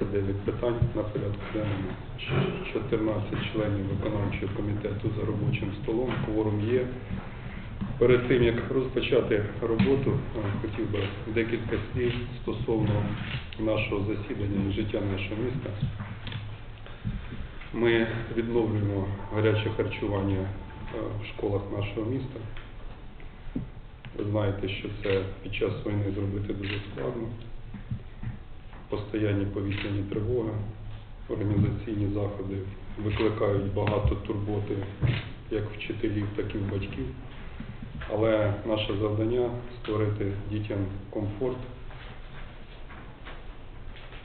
29 питань на порядку денному. 14 членів виконавчого комітету за робочим столом. Кворум є. Перед тим як розпочати роботу, е, хотів би декілька слів стосовно нашого засідання і життя нашого міста. Ми відновлюємо гаряче харчування е, в школах нашого міста. Ви знаєте, що це під час війни зробити дуже складно. Постоянні повітряні тривоги, організаційні заходи викликають багато турботи як вчителів, так і батьків. Але наше завдання створити дітям комфорт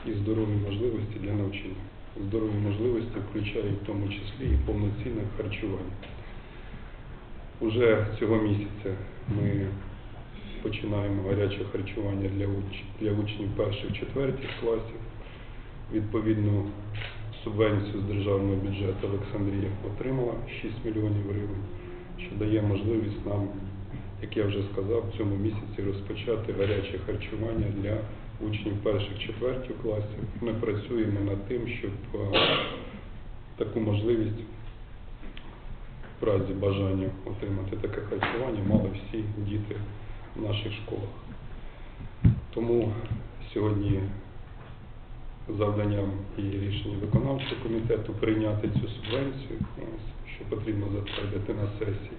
і здорові можливості для навчання. Здорові можливості включають в тому числі і повноцінне харчування. Уже цього місяця ми починаємо гаряче харчування для, уч... для учнів перших четвертих класів. Відповідну субвенцію з державного бюджету Олександрія отримала 6 мільйонів гривень, що дає можливість нам, як я вже сказав, в цьому місяці розпочати гаряче харчування для учнів перших четвертих класів. Ми працюємо над тим, щоб таку можливість в разі бажання отримати таке харчування мали всі діти в наших школах. Тому сьогодні завданням і рішення виконавчого комітету прийняти цю субвенцію, що потрібно затвердити на сесії.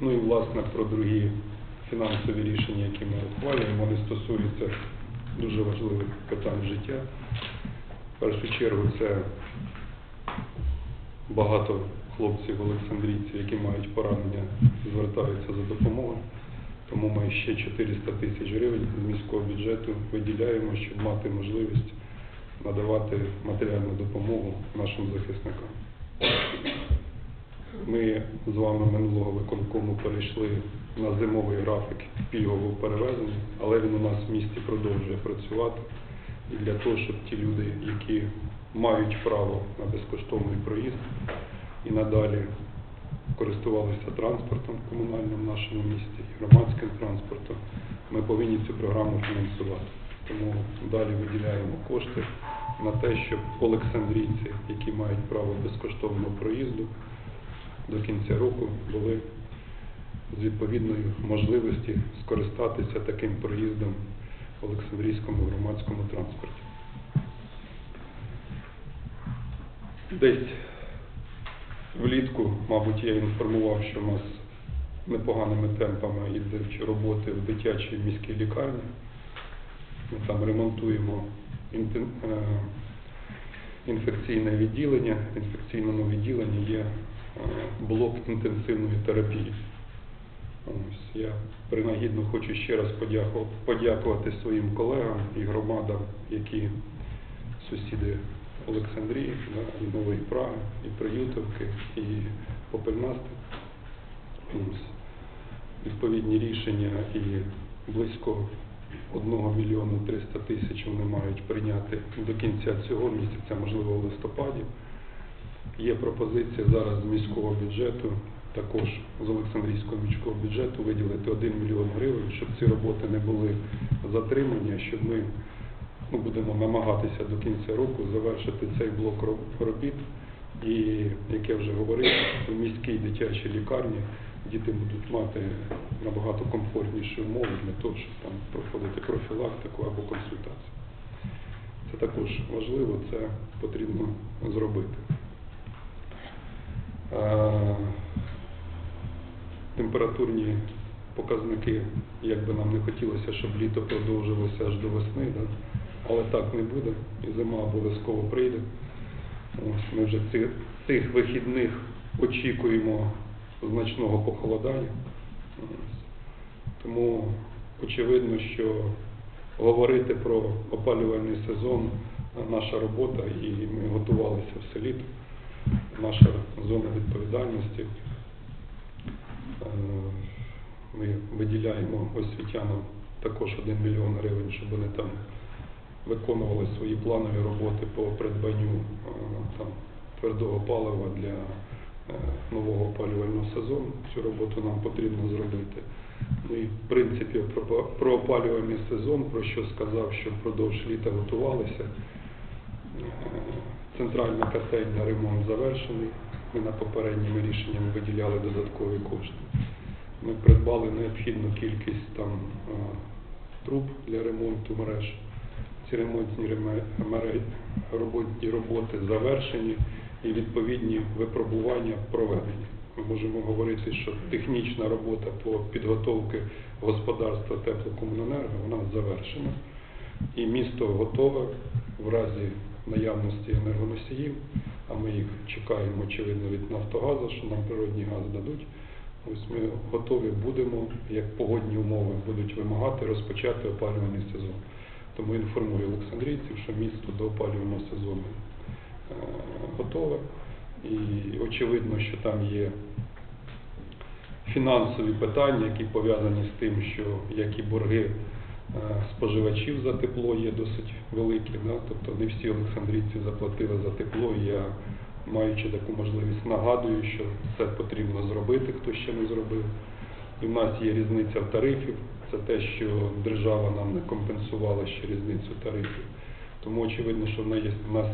Ну і власне про другі фінансові рішення, які ми ухвалюємо, вони стосуються дуже важливих питань життя. В першу чергу це багато хлопців олександрійців, які мають поранення, звертаються за допомогою. Тому ми ще 400 тисяч гривень з міського бюджету виділяємо, щоб мати можливість надавати матеріальну допомогу нашим захисникам. Ми з вами минулого виконкому перейшли на зимовий графік пільгового перевезення, але він у нас в місті продовжує працювати. І для того, щоб ті люди, які мають право на безкоштовний проїзд і надалі користувалися транспортом комунальним в нашому місті, і громадським транспортом, ми повинні цю програму фінансувати. Тому далі виділяємо кошти на те, щоб олександрійці, які мають право безкоштовного проїзду, до кінця року були з відповідною можливості скористатися таким проїздом в Олександрійському громадському транспорті. Десь влітку, мабуть, я інформував, що у нас непоганими темпами йдуть роботи в дитячій міській лікарні. Ми там ремонтуємо е, інфекційне відділення. В інфекційному відділенні є е, блок інтенсивної терапії. Ось, я принагідно хочу ще раз подякувати своїм колегам і громадам, які сусіди Олександрії, да, Нової Праги, і Приютовки, і Попельнасти. Ось, Відповідні рішення і близько 1 мільйону 300 тисяч вони мають прийняти до кінця цього місяця, можливо, в листопаді. Є пропозиція зараз з міського бюджету, також з Олександрійського міського бюджету виділити 1 мільйон гривень, щоб ці роботи не були затримані, щоб ми ну, будемо намагатися до кінця року завершити цей блок робіт. І, як я вже говорив, в міській дитячій лікарні діти будуть мати набагато комфортніші умови для того, щоб там проходити профілактику або консультацію. Це також важливо, це потрібно зробити. Температурні показники, як би нам не хотілося, щоб літо продовжилося аж до весни, да? Але так не буде, і зима обов'язково прийде. Ось, ми вже цих, цих вихідних очікуємо значного похолодання. Тому очевидно, що говорити про опалювальний сезон е, наша робота, і ми готувалися все літо. Наша зона відповідальності Ми виділяємо освітянам також 1 мільйон гривень, щоб вони там виконували свої планові роботи по придбанню е, там, твердого палива для е, нового опалювального сезону. Цю роботу нам потрібно зробити. Ну і в принципі про, опалювальний сезон, про що сказав, що впродовж літа готувалися. Е, Центральна котельня ремонт завершений. Ми на попередніми рішеннями виділяли додаткові кошти. Ми придбали необхідну кількість там труб для ремонту мереж. Ці ремонтні реме- роботні роботи завершені і відповідні випробування проведені. Ми можемо говорити, що технічна робота по підготовці господарства теплокомуненерго вона завершена. І місто готове в разі наявності енергоносіїв, а ми їх чекаємо, очевидно, від Нафтогазу, що нам природний газ дадуть. Ось ми готові будемо, як погодні умови будуть вимагати, розпочати опалювальний сезон. Тому інформую олександрійців, що місто до опалювального сезону е, готове. І очевидно, що там є фінансові питання, які пов'язані з тим, що як і борги е, споживачів за тепло є досить великі. Да? Тобто не всі олександрійці заплатили за тепло. Я, маючи таку можливість, нагадую, що це потрібно зробити, хто ще не зробив. І в нас є різниця в тарифів. Це те, що держава нам не компенсувала ще різницю тарифів. Тому очевидно, що в є- в нас,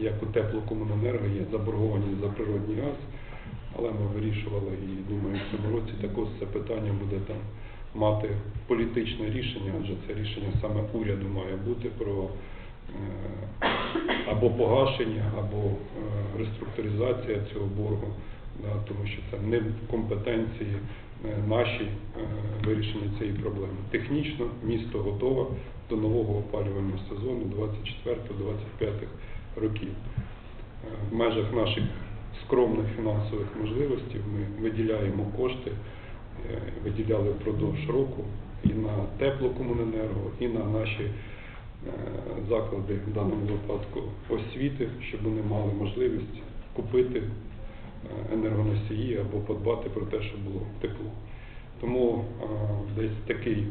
як у теплокомуненерго, є заборгованість за природний газ, але ми вирішували і думаю, в цьому році також це питання буде там мати політичне рішення, адже це рішення саме уряду має бути про е, або погашення, або е, реструктуризація цього боргу, тому що це не в компетенції е, нашій е, вирішення цієї проблеми. Технічно місто готове до нового опалювального сезону 24-25 років. Е, В межах наших скромних фінансових можливостей ми виділяємо кошти, виділяли впродовж року і на теплокомуненерго, і на наші заклади, в даному випадку освіти, щоб вони мали можливість купити енергоносії або подбати про те, щоб було тепло. Тому е, десь такий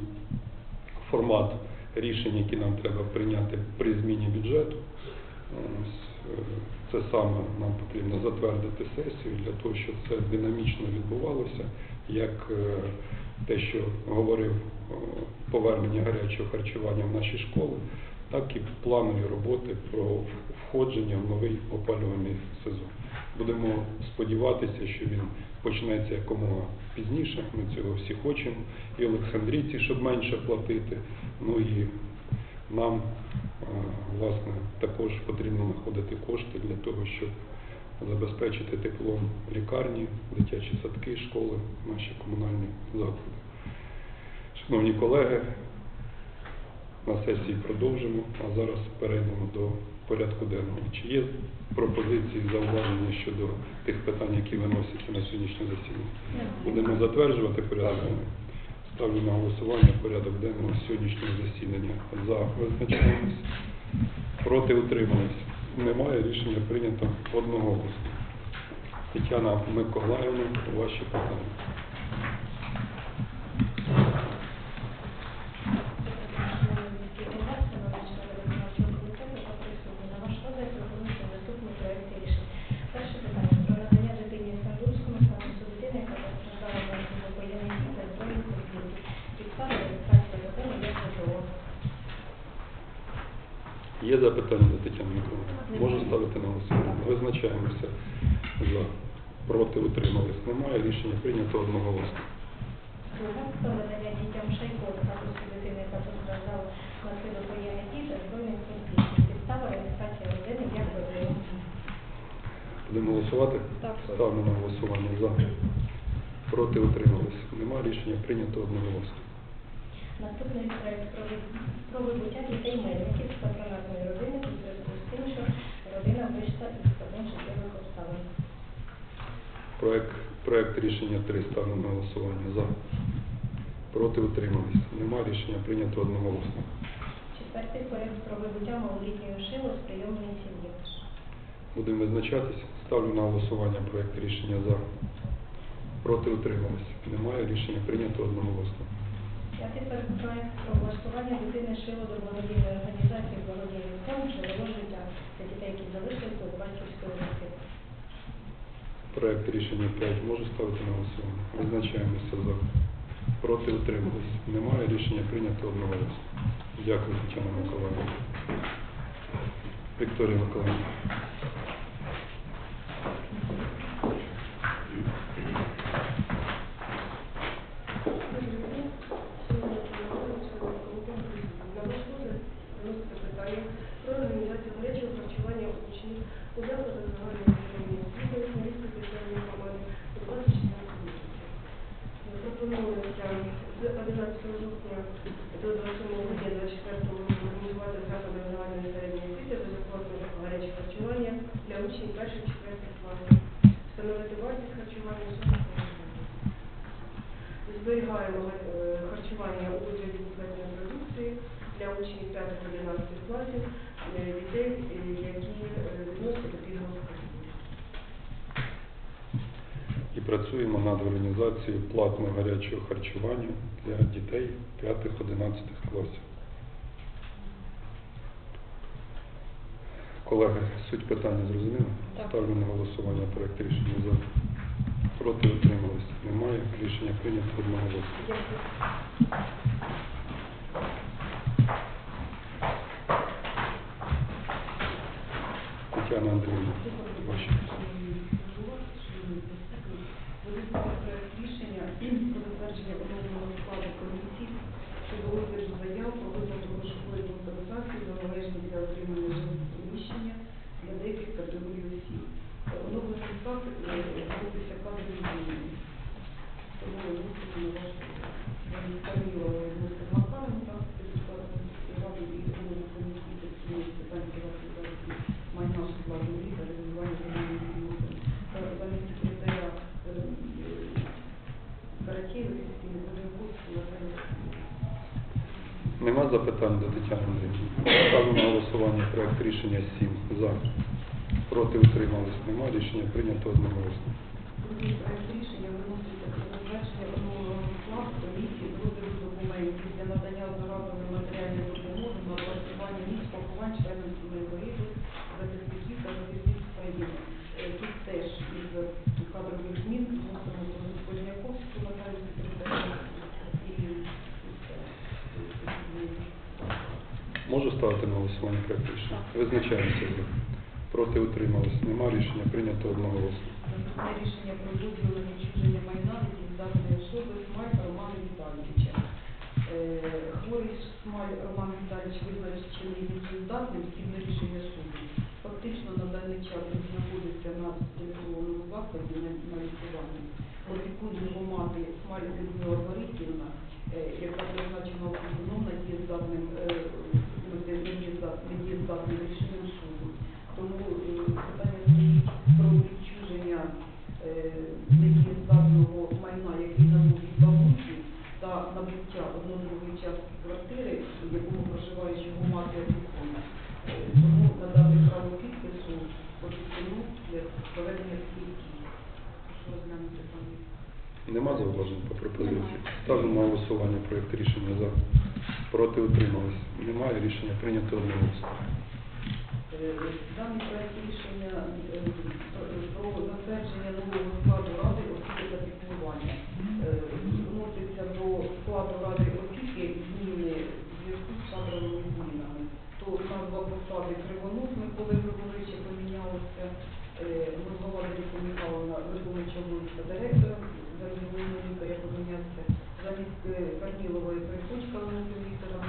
формат рішень, які нам треба прийняти при зміні бюджету. Е, Це саме нам потрібно затвердити сесію для того, щоб це динамічно відбувалося, як е, те, що говорив повернення гарячого харчування в наші школи, так і планові роботи про входження в новий опалювальний сезон. Будемо сподіватися, що він почнеться якомога пізніше. Ми цього всі хочемо. І Олександрійці, щоб менше платити. Ну і нам, е, власне, також потрібно знаходити кошти для того, щоб забезпечити теплом лікарні, дитячі садки, школи, наші комунальні заклади. Шановні колеги, на сесії продовжимо, а зараз перейдемо до порядку денного. Чи є пропозиції, зауваження щодо тих питань, які виносяться на сьогоднішнє засідання? Будемо затверджувати порядок денний. Ставлю на голосування порядок денного сьогоднішнього засідання. За визначаємось. Проти утримались. Немає рішення прийнято одноголосно. Тетяна Миколаївна, ваші питання. Є запитання до Тетяни Миколаївни? Можу ставити на голосування. Визначаємося за. Проти утримались. Немає рішення прийнято одноголосно. Будемо голосувати? Так. Ставлю на голосування за. Проти утримались. Немає рішення прийнято одноголосно. Наступний проект про вибуття дітей мельників з патронатної родини у зв'язку з тим, що родина вийшла із складних життєвих обставин. Проект, проект рішення 3 ставлю на голосування за. Проти утримались. Немає рішення прийнято одноголосно. Четвертий проект про вибуття малолітньої шило з прийомної сім'ї. Будемо визначатись. Ставлю на голосування проект рішення за. Проти утримались. Немає. Рішення прийнято одноголосно. П'ятий проект про влаштування дитини шило до благодійної організації благодійний фонд «Джерело життя» для дітей, які залишилися у батьківської руки. Проект рішення 5 можу ставити на голосування. Визначаємося за. Проти утримались. Немає. Рішення прийнято одноголосно. Дякую, Тетяна Миколаївна. Вікторія Миколаївна. На ваш розгляд виноситься питання про організацію гарячого харчування учнів у закладах загальної середньої освіти Смілівської територіальної громади у 24 місяці. Пропонується з 11 жовтня до 27 грудня 24 року організувати в закладах загальної середньої освіти безоплатне гаряче харчування для учнів перших четвертих класів. Встановити вартість харчування 40 гривень. Зберігаємо е, харчування у вигляді буфетної продукції для учнів 5-11 класів, е, дітей, е, які е, відносяться до пільгових категорій. І працюємо над організацією платного гарячого харчування для дітей 5-11 класів. Колеги, суть питання зрозуміла? Так. Ставлю на голосування проект рішення за. Проти утримались. Немає. Рішення прийнято одноголосно. Дякую. Тетяна Андріївна, ваші. проект рішення про затвердження оновленого складу комісії щодо розгляду заяв про виплату грошової компенсації за належні для отримання жилого приміщення для деяких категорій осіб. Е, Оновлений склад е, робиться кадрові зміни. Тому виносимо на ваш розгляд. Камілова Людмила Макаренка, депутат міської ради і голови комісії постійної з питань приватизації майна житла землі та регулювання земельних відносин. Та Замість секретаря е, Каратєєва Кристини Коженковську Наталії. Нема запитань до Тетяни Андріївни. Ставлю на голосування проект рішення 7 за. Проти утримались. Немає. Рішення прийнято одноголосно. Рішення виноситься про розгляду документів для надання одноразової ставити на голосування проект рішення? Визначаємося. Проти утримались. Немає. Рішення прийнято одноголосно. Наступне рішення про на відчуження майна недієздатної особи Смаль Романа Віталійовича. Е, Хворий Смаль Роман Віталійович визначений недієздатним згідно рішення суду. Фактично на даний час він знаходиться на спеціалізованому закладі на, лікуванні. Опікун його мати Смаль Людмила Борисівна, е, яка призначена опікуном недієздатним, е, недієздатним рішенням суду. Тому е, питання про відчуження недієздатного майна, який належить бабусі, та набуття одно-другої частки квартири, в якому проживає його мати опікуна. Е, Тому надати право підпису опікуну для проведення слідків. Прошу розглянути пані. Нема зауважень по пропозиції. Ставлю на голосування проект рішення за. Проти утримались. Немає. Рішення прийнято одноголосно. Е, Даний проект рішення е, про про затвердження нового складу ради освіти та піклування. Е, Вноситься до складу ради освіти зміни в зв'язку з кадровими змінами. То назва посади Кривонос Миколи Григоровича помінялася. Е, Лариса Михайловна виконуючого обов'язки директора, зареєстрованого лікаря помінявся. Замість е, Корнілової Приходька Валентина Віктора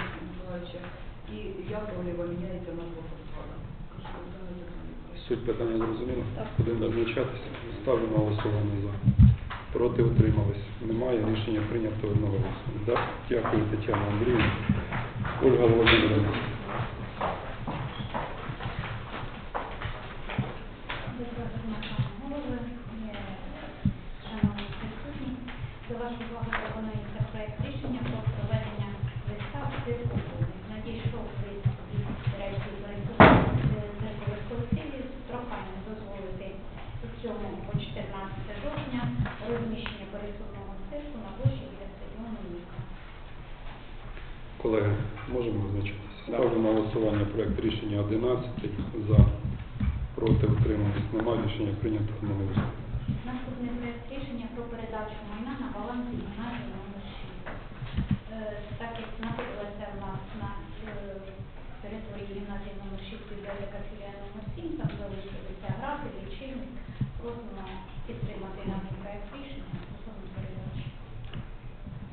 і Яковлєва міняється назва посада. Суть питання зрозуміла? Так. Будемо визначатися. Ставлю на голосування за. Проти утримались. Немає. Рішення прийнято одноголосно. Да? Дякую, Тетяна Андріївна. Ольга Володимирівна. До вашої уваги пропонується проект рішення про проведення листа в цирку. Надійшов від циркових прохання дозволити з 7 по 14 жовтня розміщення пересувного цирку на площі для стадіону Ніка. Колеги, можемо визначитися? Ставлю на голосування проект рішення 11 за проти утримались. Немає рішення прийнято одноголосно. Наступний проект рішення про передачу майна на балансі гімназії номер 6. Е, Так як знаходилася в нас на території гімназії номер 6 бібліотека філія номер 7, там залишилися графи, лічильник. Просимо підтримати даний проект рішення стосовно передачі.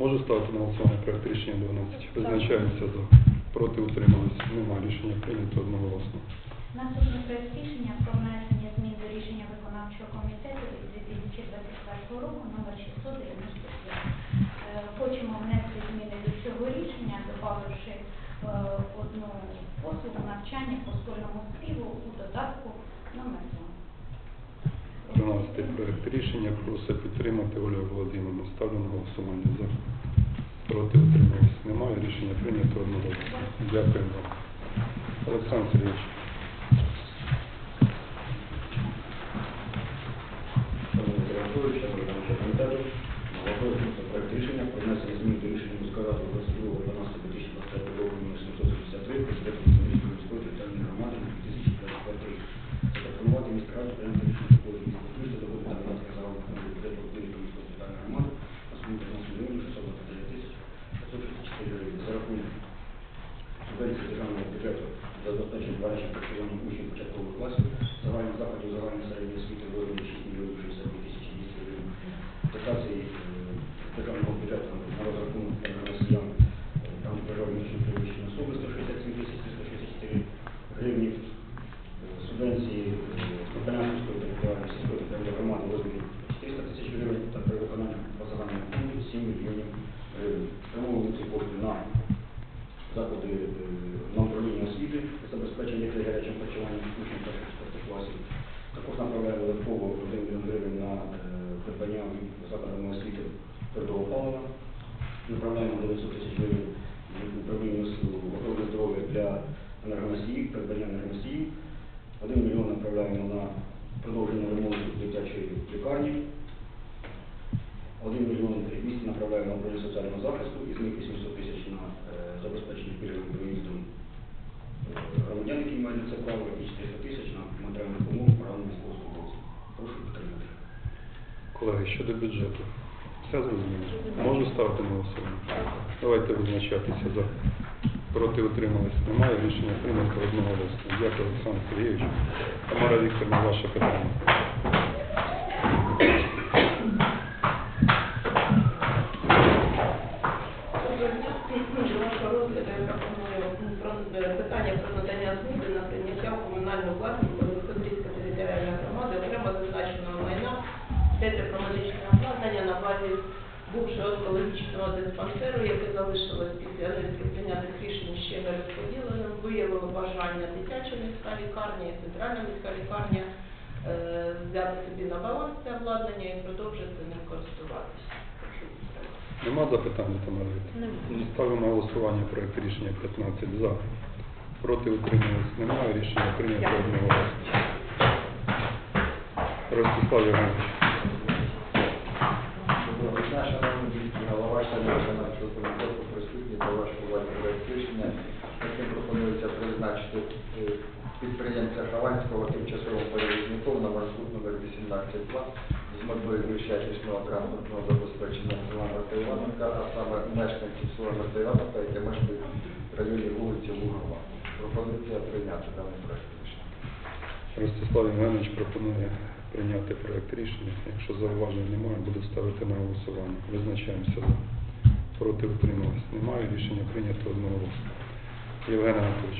Можу ставити на голосування проект рішення 12. Визначаємося за, проти утримались. Немає рішення прийнято одноголосно. Наступний проект рішення про внесення змін до рішення виконавчого комітету від 2024 року номер 695. Е, Хочемо внести зміни до цього рішення, додавши е, одну послугу навчання по школьному співу у додатку номер 2. 13 проект рішення просить підтримати Ольга Володимирівна. Ставлю на голосування за. Проти утримались. Немає рішення прийнято одноголосно. Дякую вам. Олександр Сергійович. Шановний Григорович, шановний виконавчий комітету, голосуємо за проект рішення про внесення змін до рішення міської ради 22.12.2025 року номер 763 про бюджет Хмельницької міської територіальної громади на 2025 рік. Запропонувати міській раді прийняти рішення такої міської бюджету до виду громадських загалом фонду бюджету Хмельницької міської територіальної громади на суму 15 мільйонів 629 тисяч 564 гривень за рахунок субвенції державного бюджету за забезпечення барачим харчування учнів початкових класів, загальних заходів загальної середньої освіти в розмірі 6 мільйонів 62 тисячі 200 гривень, дотації е, з державного бюджету на розрахунок для росіян, е, там проживають внутрішньо переміщені особи 167 тисяч 364 гривні, Е, субвенції Капелянської територіальної сільської територіальної громади в розмірі 400 тисяч гривень та при виконанні по загальному фонду 7 мільйонів гривень. Спрямовуємо ці кошти на заклади е, на управління освіти, забезпечення дітей гарячим харчуванням учнів перших четвертих класів. Також направляємо додатково 1 мільйон гривень на е, придбання закладами освіти твердого палива. Направляємо 900 тисяч гривень в управління ос- охорони здоров'я для енергоносіїв, придбання енергоносіїв. 1 мільйон направляємо на продовження ремонту дитячої лікарні. 1 мільйон 200 направляємо на управління соціального захисту, із них 800 тисяч на е, забезпечення пільговим проїздом е, громадян, які мають на це право, і 400 тисяч на матеріальну допомогу програму військовослужбовців. Прошу підтримати. Щодо бюджету. Все зрозуміло. Можу ставити на голосування? Давайте визначатися за. Проти утримались. Немає рішення прийнято одноголосно. Дякую, Олександр Сергійович. Тамара Вікторовна, ваше питання. Бажання дитяча міська лікарня і центральна міська лікарня е, взяти собі на баланс це обладнання і продовжити ним користуватися. Нема запитань, Тамара Вікторівна? Ставлю на голосування проект рішення 15 за. Проти утримались. Немає рішення прийнято одноголосно. Ростислав шановні міські голова, виконавчого комітету, присутні до вашої уваги рішення, яким пропонується призначити е, підприємця Хованського тимчасовим перевізником на маршрут номер 18.2 з метою якісного транспортного забезпечення села Марта а саме мешканців села Марта Івановка, які мешкають в районі вулиці Лугова. Пропозиція прийняти даний проект рішення. Ростислав Євгенович пропонує прийняти проект рішення. Якщо зауважень немає, буду ставити на голосування. Визначаємося за. Проти утримались. Немає рішення прийнято одноголосно. Євген Анатолійович.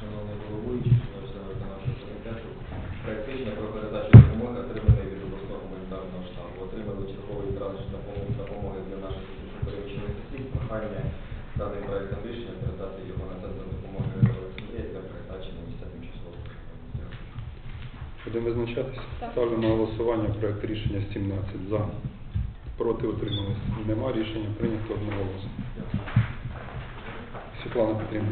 Шановний головуючий, члени виконавчого комітету, проект про передачу допомоги, отриманої від обласного гуманітарного штабу. Отримали черговий транш допомоги, для наших переміщених. Прохання даний проектом Будемо визначатися? Ставлю на голосування проєкт рішення 17 за. Проти утрималися. Нема рішення прийнято одноголосно. Світлана Петрівна.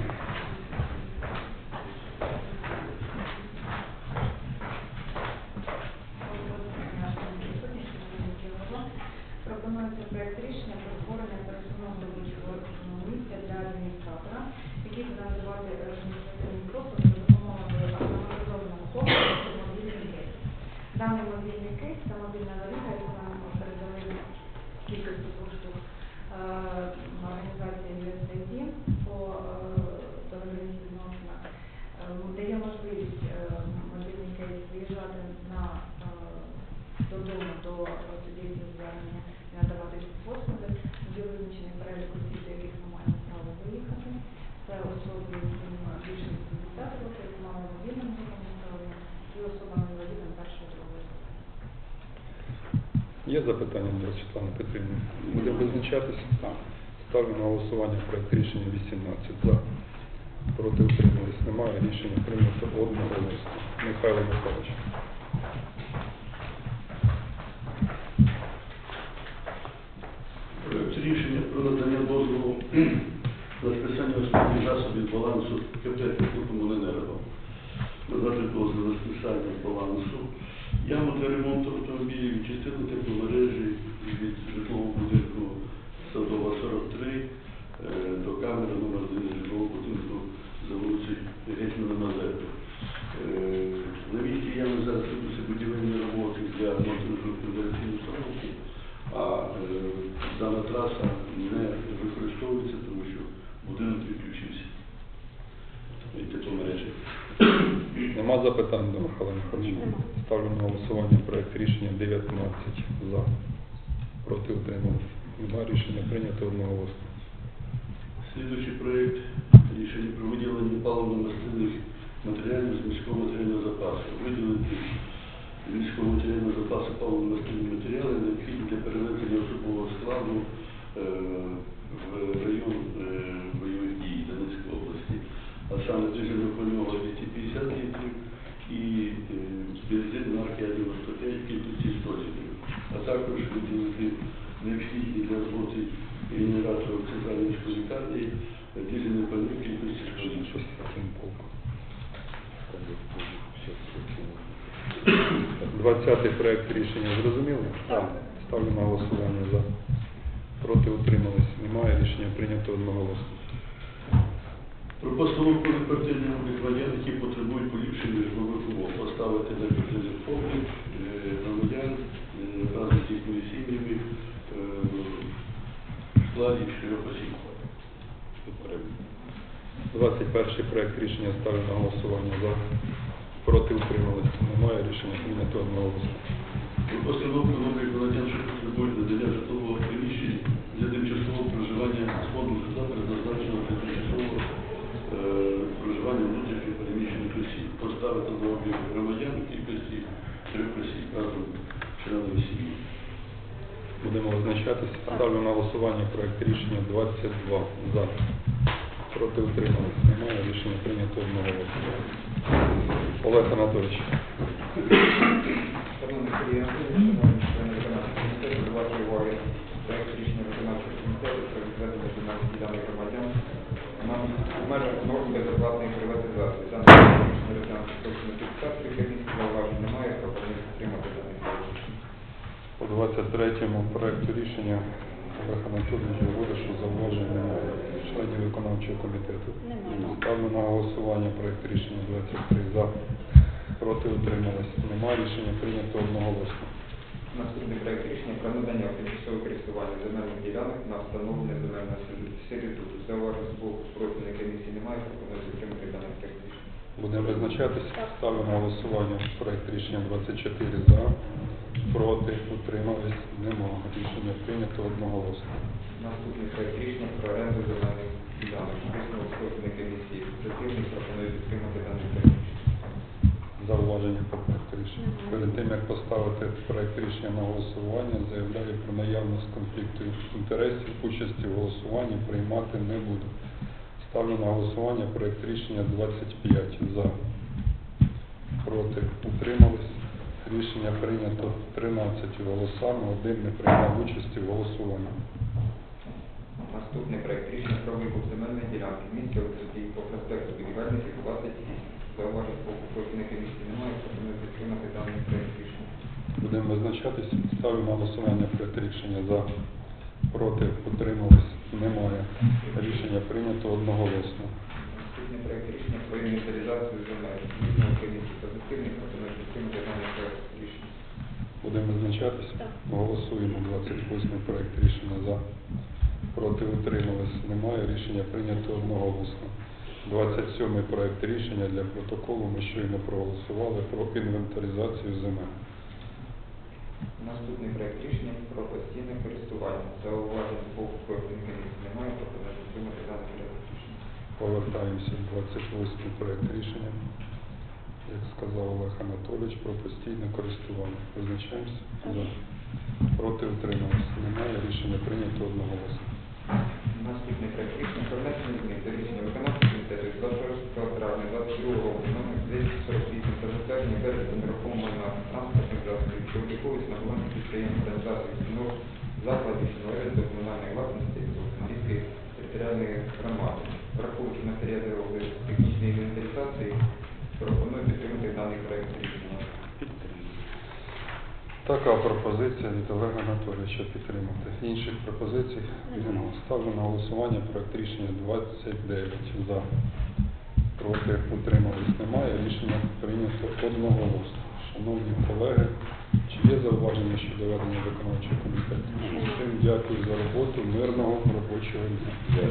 Пропонується проєкт рішення про створення персонал місця для адміністратора, який буде називати адміністративний пропуск Шановні кейс, та мобільна валюта, яку нам передали кількості штук е, організації USAID по е, договірних відносинах. Е, Дає можливість е, мобільний кейс виїжджати на е, додому до суб'єктів звернення і надавати ці послуги. Є визначений перелік осіб, до яких ми маємо право виїхати. Це особи, яким більше 80 років, які мали мобільним здоров'я, і особами інвалідом першого другого. Є запитання до Світлани Петрівни? Буде визначатися? там. Ставлю на голосування проєкт рішення 18 за. Проти утримались немає. Рішення прийнято одноголосно. Михайло Михайлович. Проєкт рішення про надання дозволу яму для ремонту автомобілів, частину тепломережі від житлового будинку Садова 43 е, до камери номер 1 житлового будинку за вулицею Гетьмана Мазепи. Е, На місці ями зараз ведуться будівельні роботи для монтажу конверційної установки, а е, дана траса не використовується, тому що будинок відключився. І тепломережі. Нема запитань до Михайла Михайловича? Ставлю на голосування проект рішення 19 за. Проти утримались. Нема рішення прийнято одноголосно. Слідуючий проект рішення про виділення паливно-мастильних матеріалів з міського матеріального запасу. Виділити міського матеріального запасу паливно-мастильні матеріали необхідні для перевезення особового складу е, в район е, бойових дій Донецької області, а саме дизельного пального 250 літрів і е, бензин марки 95 кількості 100 літрів, а також виділити необхідні для роботи генератора міській лікарні дизельне пальне кількості 100 літрів. Щось таким полком. 20-й проект рішення зрозуміли? Так. Ставлю на голосування за. Проти утримались. Немає рішення прийнято одноголосно. Про постановку на квартирний громадян, які потребують поліпшення житлових умов, поставити на облік е, громадян разом з їхніми сім'ями е, в складі чотирьох осіб. 21 проект рішення ставлю на голосування за. Проти утрималися. Немає рішення прийнято на голосування. Постановка номер облік громадян, що потребують надання житлового приміщення для тимчасового проживання з фонду житла, предназначеного для тимчасового е, проживання внутрішньо переміщених осіб. Поставити на облік громадян у кількості трьох осіб разом сім'ї. Будемо визначатися. Ставлю на голосування проект рішення 22 за. Проти утрималися. Немає рішення прийнято одноголосно. Олег Анатолійович. Шановний Сергій Анатолійович, шановні члени виконавчого комітету, до вашої уваги проект рішення виконавчого комітету про відведення земельних ділянок громадян нам в межах норм безоплатної приватизації. Дане рішення розглянути точно фіксації комісії, зауважень немає, пропоную підтримати даний проект рішення. По 23-му рішення Олег Анатолійович говорить, що зауважень немає членів виконавчого комітету. Ставлю на голосування проект рішення 23 за. Проти утримались. Немає рішення прийнято одноголосно. Наступний проект рішення про надання в тимчасове користування земельних ділянок на встановлення земельного сервітуту. Зауважень з боку профільної комісії немає, пропоную підтримати даний проект рішення. Будемо визначатись. Ставлю на голосування проект рішення 24 за. Проти утримались. Немає. Рішення прийнято одноголосно. Наступний проект рішення про оренду земельних ділянок. Висновок профільної комісії позитивний, пропоную підтримати даний проект. Зауваження по проекту рішення. Перед тим, як поставити проект рішення на голосування, заявляю про наявність конфлікту інтересів, участі в голосуванні приймати не буду. Ставлю на голосування проект рішення 25 за. Проти утримались. Рішення прийнято 13 голосами, один не приймав участі в голосуванні. Наступний проект рішення про викуп земельної ділянки в місті Олексій по проспекту Будівельників 28. Зауважень профільної комісії немає, пропоную підтримати даний проект рішення. Будемо визначатись. Ставлю на голосування проект рішення за. Проти утримались. Немає. Рішення прийнято одноголосно. Наступний проект рішення про інвентаризацію земель. Позитивний, пропоную підтримати даний. Будемо визначатися? Голосуємо 28 проект рішення за. Проти утримались. Немає. Рішення прийнято одноголосно. 27 проект рішення для протоколу ми щойно проголосували про інвентаризацію земель. Наступний проект рішення про постійне користування. Зауважень з боку профільних комісій немає, пропозиція підтримати даний проект рішення. Повертаємося в 28 проект рішення. Як сказав Олег Анатолійович, про постійне користування. Визначаємося? За. Проти утримались. Немає. Рішення прийнято одноголосно. Наступний проект рішення про внесення змін до рішення виконавчого комітету 26 травня 22 року номер 248 про затвердження переліку нерухомого майна транспортних засобів, що обліковується на балансі підприємств організацій установ закладів, що належать до комунальної власності Олександрійської територіальної громади. Враховуючи матеріали технічної інвентаризації, пропоную підтримати даний проект рішення. Така пропозиція від Олега Анатолійовича підтримати. Інших пропозицій немає. Ставлю на голосування проект рішення 29 за. Проти утримались немає. Рішення прийнято одноголосно. Шановні колеги, чи є зауваження щодо ведення виконавчого комітету? Всім дякую за роботу. Мирного робочого дня.